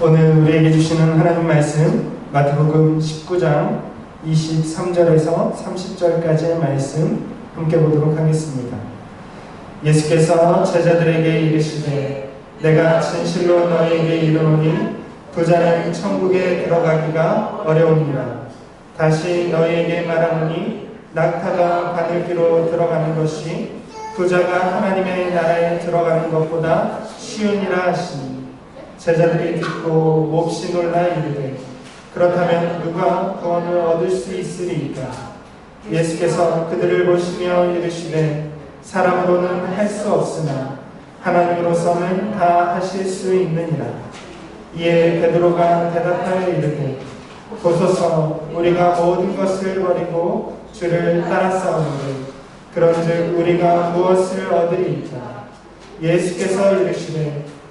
오늘 우리에게 주시는 하나님 말씀 마태복음 19장 23절에서 30절까지의 말씀 함께 보도록 하겠습니다. 예수께서 제자들에게 이르시되 내가 진실로 너희에게 이르노니 부자는 천국에 들어가기가 어려우니라 다시 너희에게 말하노니 낙타가 바늘기로 들어가는 것이 부자가 하나님의 나라에 들어가는 것보다 쉬우니라 하시니 제자들이 듣고 몹시 놀라 이르되 그렇다면 누가 구원을 얻을 수 있으리이까? 예수께서 그들을 보시며 이르시되 사람으로는 할 수 없으나 하나님으로서는 다 하실 수 있느니라. 이에 베드로가 대답하여 이르되 보소서 우리가 모든 것을 버리고 주를 따라싸우는데 그런즉 우리가 무엇을 얻으리이까? 예수께서 이르시되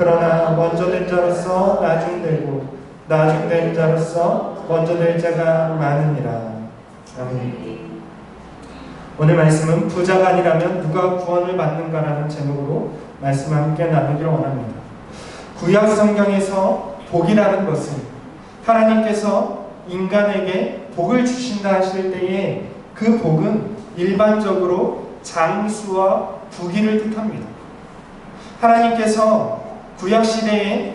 그러나 먼저 된 자로서 나중되고 나중된 자로서 먼저 될 자가 많으니라. 아멘. 오늘 말씀은 부자가 아니라면 누가 구원을 받는가라는 제목으로 말씀 함께 나누기를 원합니다. 구약 성경에서 복이라는 것은 하나님께서 인간에게 복을 주신다 하실 때에 그 복은 일반적으로 장수와 부귀를 뜻합니다. 하나님께서 구약 시대에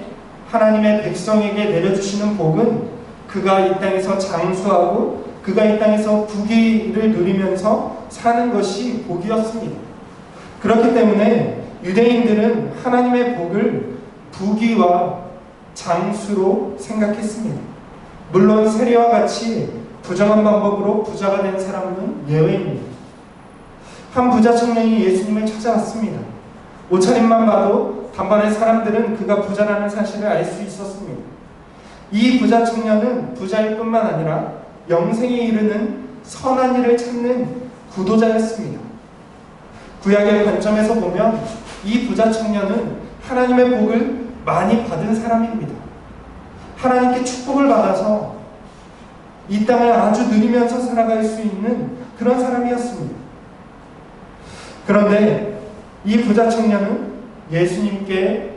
하나님의 백성에게 내려주시는 복은 그가 이 땅에서 장수하고 그가 이 땅에서 부귀를 누리면서 사는 것이 복이었습니다. 그렇기 때문에 유대인들은 하나님의 복을 부귀와 장수로 생각했습니다. 물론 세리와 같이 부정한 방법으로 부자가 된 사람은 예외입니다. 한 부자 청년이 예수님을 찾아왔습니다. 옷차림만 봐도 단번에 사람들은 그가 부자라는 사실을 알 수 있었습니다. 이 부자 청년은 부자일 뿐만 아니라 영생에 이르는 선한 일을 찾는 구도자였습니다. 구약의 관점에서 보면 이 부자 청년은 하나님의 복을 많이 받은 사람입니다. 하나님께 축복을 받아서 이 땅을 아주 누리면서 살아갈 수 있는 그런 사람이었습니다. 그런데 이 부자 청년은 예수님께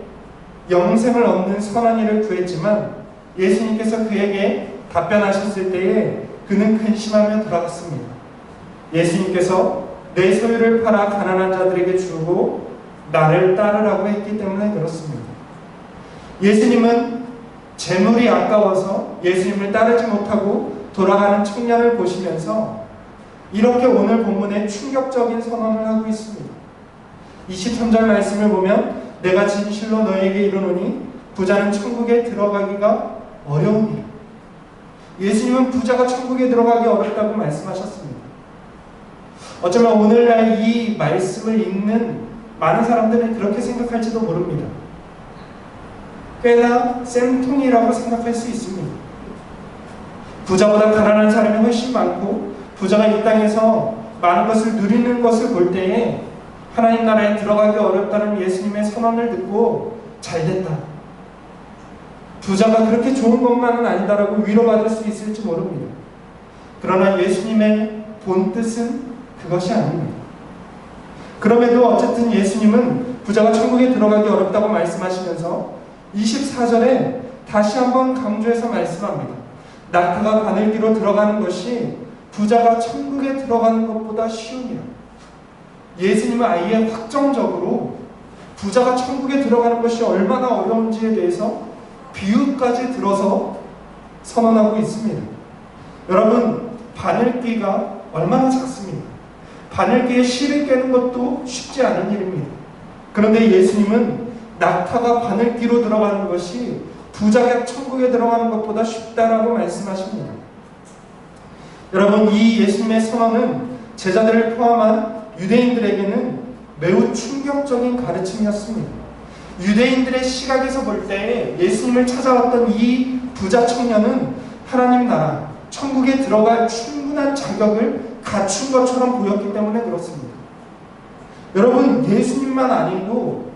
영생을 얻는 선한 일을 구했지만 예수님께서 그에게 답변하셨을 때에 그는 근심하며 돌아갔습니다. 예수님께서 내 소유를 팔아 가난한 자들에게 주고 나를 따르라고 했기 때문에 그렇습니다. 예수님은 재물이 아까워서 예수님을 따르지 못하고 돌아가는 청년을 보시면서 이렇게 오늘 본문에 충격적인 선언을 하고 있습니다. 23절 말씀을 보면 내가 진실로 너에게 이르노니 부자는 천국에 들어가기가 어려우니 예수님은 부자가 천국에 들어가기 어렵다고 말씀하셨습니다. 어쩌면 오늘날 이 말씀을 읽는 많은 사람들은 그렇게 생각할지도 모릅니다. 꽤나 쌤통이라고 생각할 수 있습니다. 부자보다 가난한 사람이 훨씬 많고 부자가 이 땅에서 많은 것을 누리는 것을 볼 때에 하나님 나라에 들어가기 어렵다는 예수님의 선언을 듣고 잘 됐다. 부자가 그렇게 좋은 것만은 아니다라고 위로받을 수 있을지 모릅니다. 그러나 예수님의 본 뜻은 그것이 아닙니다. 그럼에도 어쨌든 예수님은 부자가 천국에 들어가기 어렵다고 말씀하시면서 24절에 다시 한번 강조해서 말씀합니다. 낙타가 바늘기로 들어가는 것이 부자가 천국에 들어가는 것보다 쉬우니라. 예수님은 아예 확정적으로 부자가 천국에 들어가는 것이 얼마나 어려운지에 대해서 비유까지 들어서 선언하고 있습니다. 여러분, 바늘기가 얼마나 작습니까? 바늘기에 실을 깨는 것도 쉽지 않은 일입니다. 그런데 예수님은 낙타가 바늘기로 들어가는 것이 부자가 천국에 들어가는 것보다 쉽다라고 말씀하십니다. 여러분, 이 예수님의 선언은 제자들을 포함한 유대인들에게는 매우 충격적인 가르침이었습니다. 유대인들의 시각에서 볼 때 예수님을 찾아왔던 이 부자 청년은 하나님 나라, 천국에 들어갈 충분한 자격을 갖춘 것처럼 보였기 때문에 그렇습니다. 여러분, 예수님만 아니고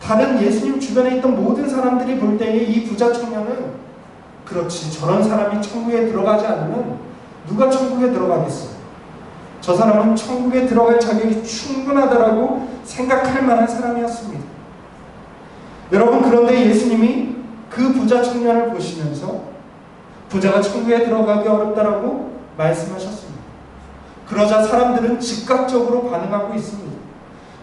다른 예수님 주변에 있던 모든 사람들이 볼 때에 이 부자 청년은 그렇지, 저런 사람이 천국에 들어가지 않으면 누가 천국에 들어가겠어? 저 사람은 천국에 들어갈 자격이 충분하다라고 생각할 만한 사람이었습니다. 여러분, 그런데 예수님이 그 부자 청년을 보시면서 부자가 천국에 들어가기 어렵다라고 말씀하셨습니다. 그러자 사람들은 즉각적으로 반응하고 있습니다.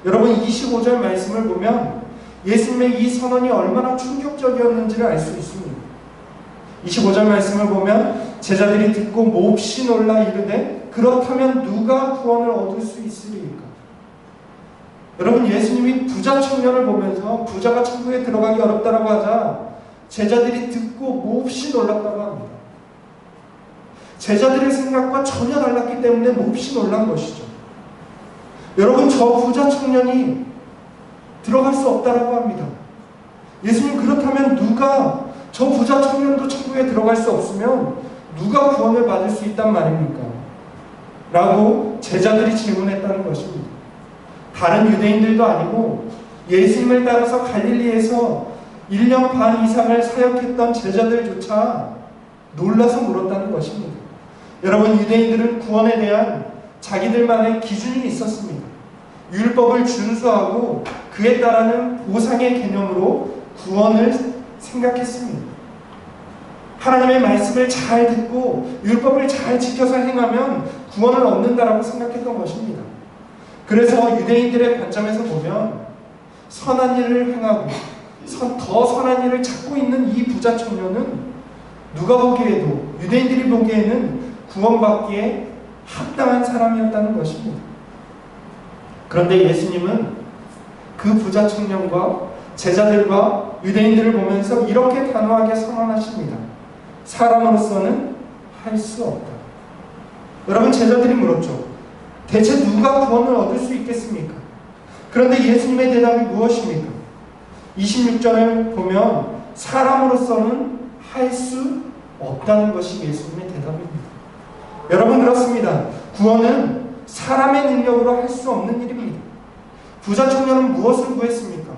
여러분 25절 말씀을 보면 예수님의 이 선언이 얼마나 충격적이었는지를 알 수 있습니다. 25절 말씀을 보면 제자들이 듣고 몹시 놀라 이르되 그렇다면 누가 구원을 얻을 수 있으리까? 여러분 예수님이 부자 청년을 보면서 부자가 천국에 들어가기 어렵다라고 하자 제자들이 듣고 몹시 놀랐다고 합니다. 제자들의 생각과 전혀 달랐기 때문에 몹시 놀란 것이죠. 여러분 저 부자 청년이 들어갈 수 없다라고 합니다. 예수님 그렇다면 누가 저 부자 청년도 천국에 들어갈 수 없으면 누가 구원을 받을 수 있단 말입니까? 라고 제자들이 질문했다는 것입니다. 다른 유대인들도 아니고 예수님을 따라서 갈릴리에서 1년 반 이상을 사역했던 제자들조차 놀라서 물었다는 것입니다. 여러분 유대인들은 구원에 대한 자기들만의 기준이 있었습니다. 율법을 준수하고 그에 따르는 보상의 개념으로 구원을 생각했습니다. 하나님의 말씀을 잘 듣고 율법을 잘 지켜서 행하면 구원을 얻는다라고 생각했던 것입니다. 그래서 유대인들의 관점에서 보면 선한 일을 행하고 선, 더 선한 일을 찾고 있는 이 부자 청년은 누가 보기에도 유대인들이 보기에는 구원받기에 합당한 사람이었다는 것입니다. 그런데 예수님은 그 부자 청년과 제자들과 유대인들을 보면서 이렇게 단호하게 선언하십니다. 사람으로서는 할 수 없다. 여러분 제자들이 물었죠. 대체 누가 구원을 얻을 수 있겠습니까? 그런데 예수님의 대답이 무엇입니까? 26절을 보면 사람으로서는 할 수 없다는 것이 예수님의 대답입니다. 여러분 그렇습니다. 구원은 사람의 능력으로 할 수 없는 일입니다. 부자 청년은 무엇을 구했습니까?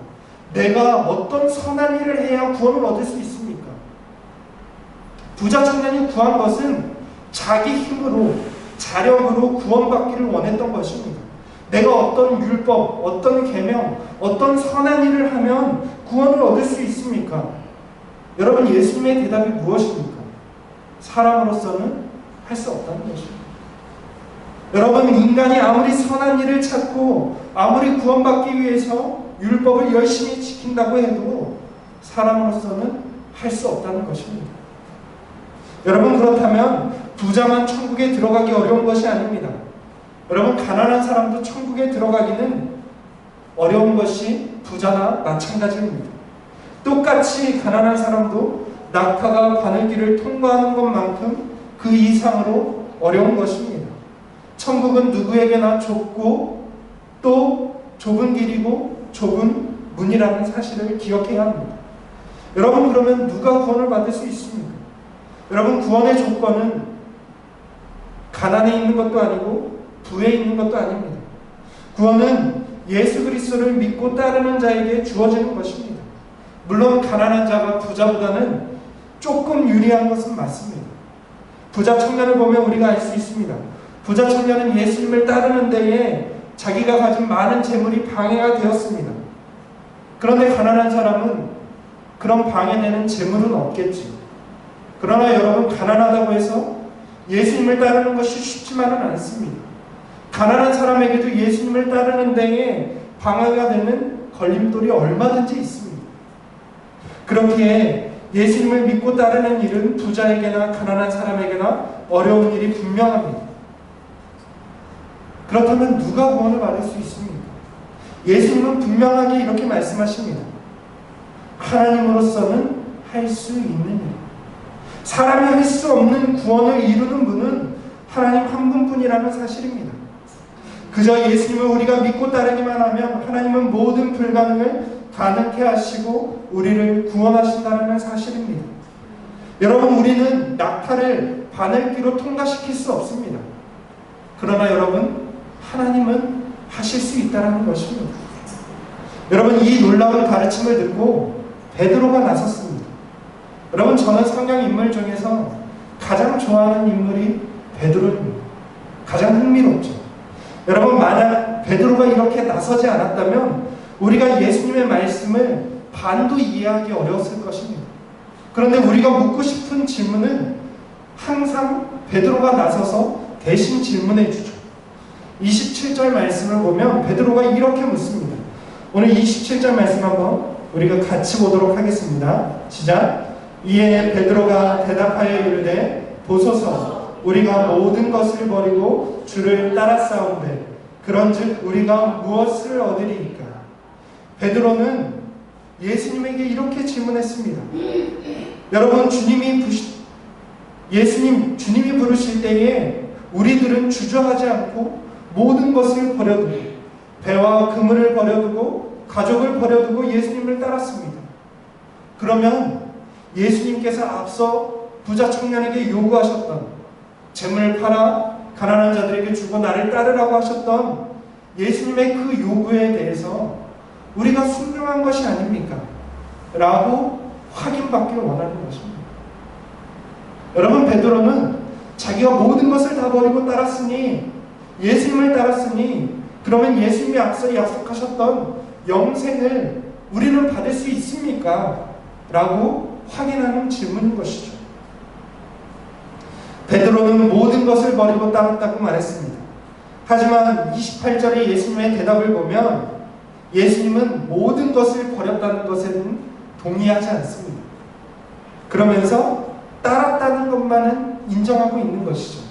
내가 어떤 선한 일을 해야 구원을 얻을 수 있습니까? 부자 청년이 구한 것은 자기 힘으로 자력으로 구원받기를 원했던 것입니다. 내가 어떤 율법, 어떤 계명, 어떤 선한 일을 하면 구원을 얻을 수 있습니까? 여러분 예수님의 대답이 무엇입니까? 사람으로서는 할 수 없다는 것입니다. 여러분 인간이 아무리 선한 일을 찾고 아무리 구원받기 위해서 율법을 열심히 지킨다고 해도 사람으로서는 할 수 없다는 것입니다. 여러분 그렇다면 부자만 천국에 들어가기 어려운 것이 아닙니다. 여러분 가난한 사람도 천국에 들어가기는 어려운 것이 부자나 마찬가지입니다. 똑같이 가난한 사람도 낙타가 바늘길을 통과하는 것만큼 그 이상으로 어려운 것입니다. 천국은 누구에게나 좁고 또 좁은 길이고 좁은 문이라는 사실을 기억해야 합니다. 여러분 그러면 누가 구원을 받을 수 있습니까? 여러분 구원의 조건은 가난에 있는 것도 아니고 부에 있는 것도 아닙니다. 구원은 예수 그리스도를 믿고 따르는 자에게 주어지는 것입니다. 물론 가난한 자가 부자보다는 조금 유리한 것은 맞습니다. 부자 청년을 보면 우리가 알 수 있습니다. 부자 청년은 예수님을 따르는 데에 자기가 가진 많은 재물이 방해가 되었습니다. 그런데 가난한 사람은 그런 방해되는 재물은 없겠지. 그러나 여러분 가난하다고 해서 예수님을 따르는 것이 쉽지만은 않습니다. 가난한 사람에게도 예수님을 따르는 데에 방해가 되는 걸림돌이 얼마든지 있습니다. 그렇기에 예수님을 믿고 따르는 일은 부자에게나 가난한 사람에게나 어려운 일이 분명합니다. 그렇다면 누가 구원을 받을 수 있습니까? 예수님은 분명하게 이렇게 말씀하십니다. 하나님으로서는 할 수 있는 일. 사람이 할 수 없는 구원을 이루는 분은 하나님 한 분뿐이라는 사실입니다. 그저 예수님을 우리가 믿고 따르기만 하면 하나님은 모든 불가능을 가능케 하시고 우리를 구원하신다는 사실입니다. 여러분 우리는 낙타를 바늘기로 통과시킬 수 없습니다. 그러나 여러분 하나님은 하실 수 있다는 것입니다. 여러분 이 놀라운 가르침을 듣고 베드로가 나섰습니다. 여러분 저는 성경 인물 중에서 가장 좋아하는 인물이 베드로입니다. 가장 흥미롭죠. 여러분 만약 베드로가 이렇게 나서지 않았다면 우리가 예수님의 말씀을 반도 이해하기 어려웠을 것입니다. 그런데 우리가 묻고 싶은 질문은 항상 베드로가 나서서 대신 질문해 주죠. 27절 말씀을 보면 베드로가 이렇게 묻습니다. 오늘 27절 말씀 한번 우리가 같이 보도록 하겠습니다. 시작. 이에 베드로가 대답하여 이르되 보소서 우리가 모든 것을 버리고 주를 따라싸운데 그런즉 우리가 무엇을 얻으리이까? 베드로는 예수님에게 이렇게 질문했습니다. 여러분 주님이 부시, 예수님 주님이 부르실 때에 우리들은 주저하지 않고 모든 것을 버려두고 배와 그물을 버려두고 가족을 버려두고 예수님을 따랐습니다. 그러면 예수님께서 앞서 부자 청년에게 요구하셨던 재물을 팔아 가난한 자들에게 주고 나를 따르라고 하셨던 예수님의 그 요구에 대해서 우리가 순종한 것이 아닙니까? 라고 확인받기를 원하는 것입니다. 여러분 베드로는 자기가 모든 것을 다 버리고 따랐으니 예수님을 따랐으니 그러면 예수님이 앞서 약속하셨던 영생을 우리는 받을 수 있습니까? 라고 확인하는 질문인 것이죠. 베드로는 모든 것을 버리고 따랐다고 말했습니다. 하지만 28절의 예수님의 대답을 보면 예수님은 모든 것을 버렸다는 것에는 동의하지 않습니다. 그러면서 따랐다는 것만은 인정하고 있는 것이죠.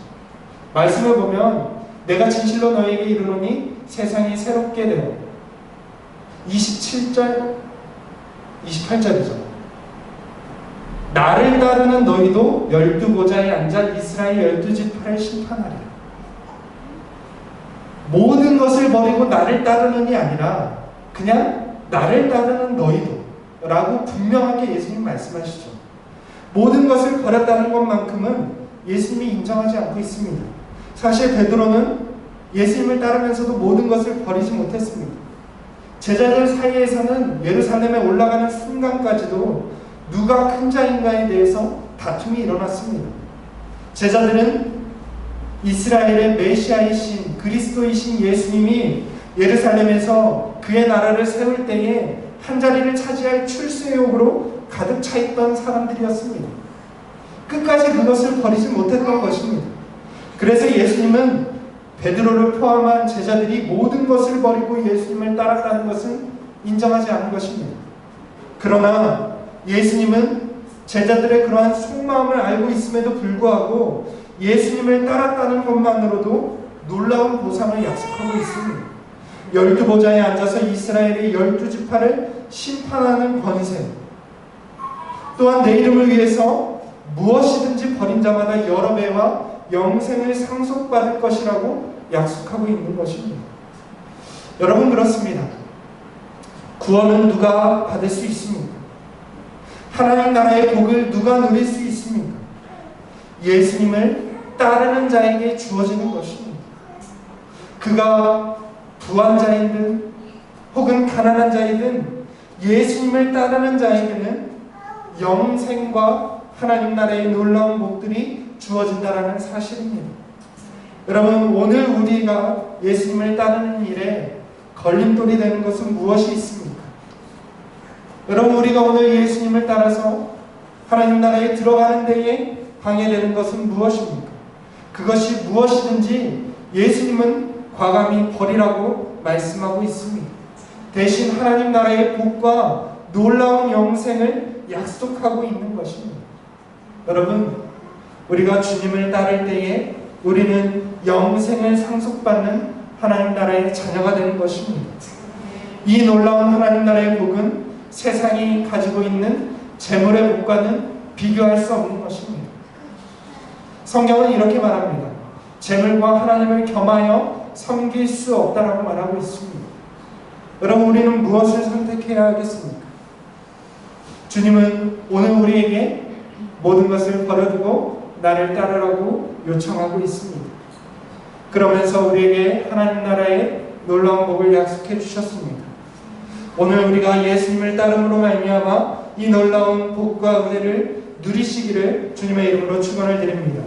말씀을 보면 내가 진실로 너에게 이르노니 세상이 새롭게 되어 27절 28절이죠. 나를 따르는 너희도 열두 보좌에 앉아 이스라엘 열두 지파를 심판하리라. 모든 것을 버리고 나를 따르는이 아니라 그냥 나를 따르는 너희도 라고 분명하게 예수님 말씀하시죠. 모든 것을 버렸다는 것만큼은 예수님이 인정하지 않고 있습니다. 사실 베드로는 예수님을 따르면서도 모든 것을 버리지 못했습니다. 제자들 사이에서는 예루살렘에 올라가는 순간까지도 누가 큰 자인가에 대해서 다툼이 일어났습니다. 제자들은 이스라엘의 메시아이신 그리스도이신 예수님이 예루살렘에서 그의 나라를 세울 때에 한 자리를 차지할 출세욕으로 가득 차 있던 사람들이었습니다. 끝까지 그것을 버리지 못했던 것입니다. 그래서 예수님은 베드로를 포함한 제자들이 모든 것을 버리고 예수님을 따랐다는 것은 인정하지 않은 것입니다. 그러나 예수님은 제자들의 그러한 속마음을 알고 있음에도 불구하고 예수님을 따랐다는 것만으로도 놀라운 보상을 약속하고 있습니다. 열두 보좌에 앉아서 이스라엘의 열두 지파를 심판하는 권세. 또한 내 이름을 위해서 무엇이든지 버린 자마다 여러 배와 영생을 상속받을 것이라고 약속하고 있는 것입니다. 여러분 그렇습니다. 구원은 누가 받을 수 있습니까? 하나님 나라의 복을 누가 누릴 수 있습니까? 예수님을 따르는 자에게 주어지는 것입니다. 그가 부한 자이든 혹은 가난한 자이든 예수님을 따르는 자에게는 영생과 하나님 나라의 놀라운 복들이 주어진다라는 사실입니다. 여러분 오늘 우리가 예수님을 따르는 일에 걸림돌이 되는 것은 무엇이 있습니까? 여러분 우리가 오늘 예수님을 따라서 하나님 나라에 들어가는 데에 방해되는 것은 무엇입니까? 그것이 무엇이든지 예수님은 과감히 버리라고 말씀하고 있습니다. 대신 하나님 나라의 복과 놀라운 영생을 약속하고 있는 것입니다. 여러분, 우리가 주님을 따를 때에 우리는 영생을 상속받는 하나님 나라의 자녀가 되는 것입니다. 이 놀라운 하나님 나라의 복은 세상이 가지고 있는 재물의 복과는 비교할 수 없는 것입니다. 성경은 이렇게 말합니다. 재물과 하나님을 겸하여 섬길 수 없다라고 말하고 있습니다. 여러분 우리는 무엇을 선택해야 하겠습니까? 주님은 오늘 우리에게 모든 것을 버려두고 나를 따르라고 요청하고 있습니다. 그러면서 우리에게 하나님 나라의 놀라운 복을 약속해 주셨습니다. 오늘 우리가 예수님을 따름으로 말미암아 이 놀라운 복과 은혜를 누리시기를 주님의 이름으로 축원을 드립니다.